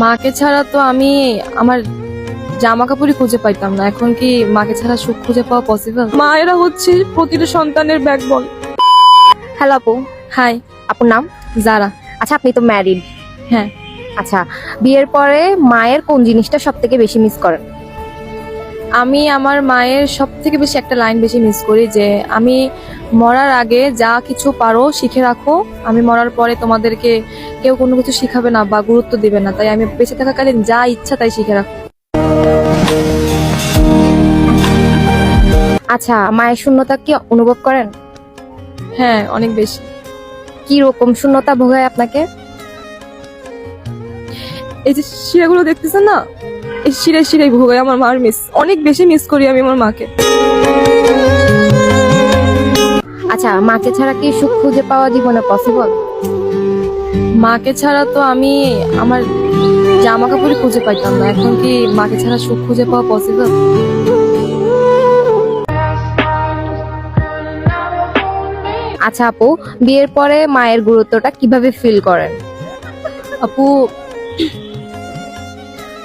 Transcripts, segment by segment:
মাকে ছাড়া তো আমি আমার জামা কাপড়ই খুঁজে পাইতাম না। এখন কি মাকে ছাড়া সুখ খুঁজে পাওয়া পসিবল মায়েরা হচ্ছে প্রতিটা সন্তানের ব্যাকবল হ্যালো আপু। হাই আপুর নাম? জারা। আচ্ছা আপনি তো ম্যারিড হ্যাঁ। আচ্ছা বিয়ের পরে মায়ের কোন জিনিসটা সব থেকে বেশি মিস করেন? আমি আমার মায়ের সব থেকে বেশি একটা লাইন বেশি মিস করি যে আমি মরার আগে যা কিছু পারো শিখে রাখো। আমি মরার পরে তোমাদেরকে কেউ কোনো কিছু শিখাবে না বা গুরুত্ব দিবে না। তাই আমি বেঁচে থাকাকালীন যা ইচ্ছা তাই শিখে রাখো। আচ্ছা মায়ের শূন্যতা কি অনুভব করেন? হ্যাঁ অনেক বেশি। কি রকম শূন্যতা ভোগায় আপনাকে? এই যে শিরাগুলো দেখতেছেন না? শিরে শিরে ভোগে আমার মার মিস অনেক বেশি মিস করি আমি আমার মাকে। আচ্ছা মাকে ছাড়া কি সুখ খুঁজে পাওয়া জীবনে পসিবল মাকে ছাড়া তো আমি আমার জামা কাপড় খুঁজে পাইতাম না। এখন কি মাকে ছাড়া সুখ খুঁজে পাওয়া পসিবল আচ্ছা আপু বিয়ের পরে মায়ের গুরুত্বটা কীভাবে ফিল করেন? আপু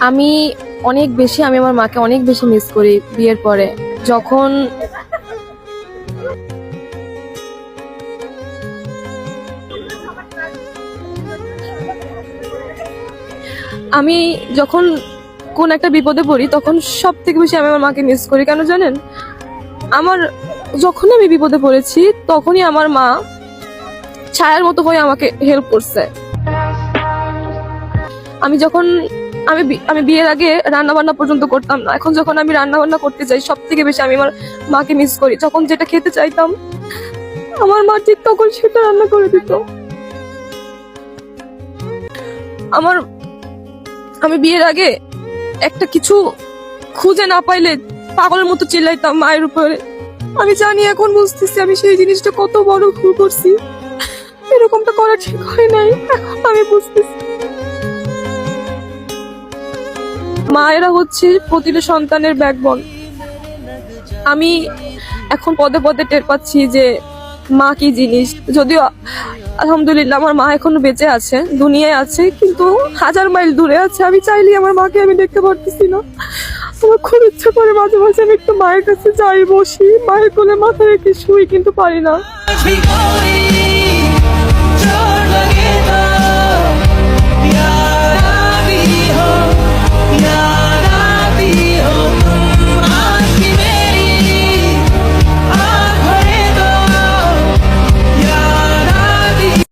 আমি অনেক বেশি আমি আমার মাকে অনেক বেশি মিস করি বিয়ের পরে। যখন আমি যখন কোন একটা বিপদে পড়ি, তখন সব থেকে বেশি আমি আমার মাকে মিস করি। কেন জানেন? আমার যখন আমি বিপদে পড়েছি, তখনই আমার মা ছায়ার মতো হয়ে আমাকে হেল্প করছে। আমি যখন আমি আমি বিয়ের আগে রান্না বান্না পর্যন্ত করতাম না। এখন যখন আমি রান্না বান্না করতে চাই সব থেকে বেশি আমি আমার মাকে মিস করি। যখন যেটা খেতে চাইতাম, আমার মা ঠিক তখন সেটা রান্না করে দিত। আমার, আমি বিয়ের আগে একটা কিছু খুঁজে না পাইলে পাগলের মতো চিল্লাইতাম মায়ের উপরে। আমি জানি এখন বুঝতেছি আমি সেই জিনিসটা কত বড় ভুল করছি। এরকমটা করা ঠিক হয় নাই। এখন আমি বুঝতেছি। মায়েরা হচ্ছে প্রতিটা সন্তানের ব্যাকবন আমি এখন পদে পদে টের পাচ্ছি যে মা কি জিনিস। যদিও আলহামদুলিল্লাহ আমার মা এখনও বেঁচে আছে, দুনিয়ায় আছে, কিন্তু হাজার মাইল দূরে আছে। আমি চাইলেই আমার মাকে আমি দেখতে পারতেছি না। আমার খুব ইচ্ছে করে মাঝে মাঝে আমি একটু মায়ের কাছে যাই, বসি। মায়ের কোলে মাথা রেখে শুই, কিন্তু পারি না।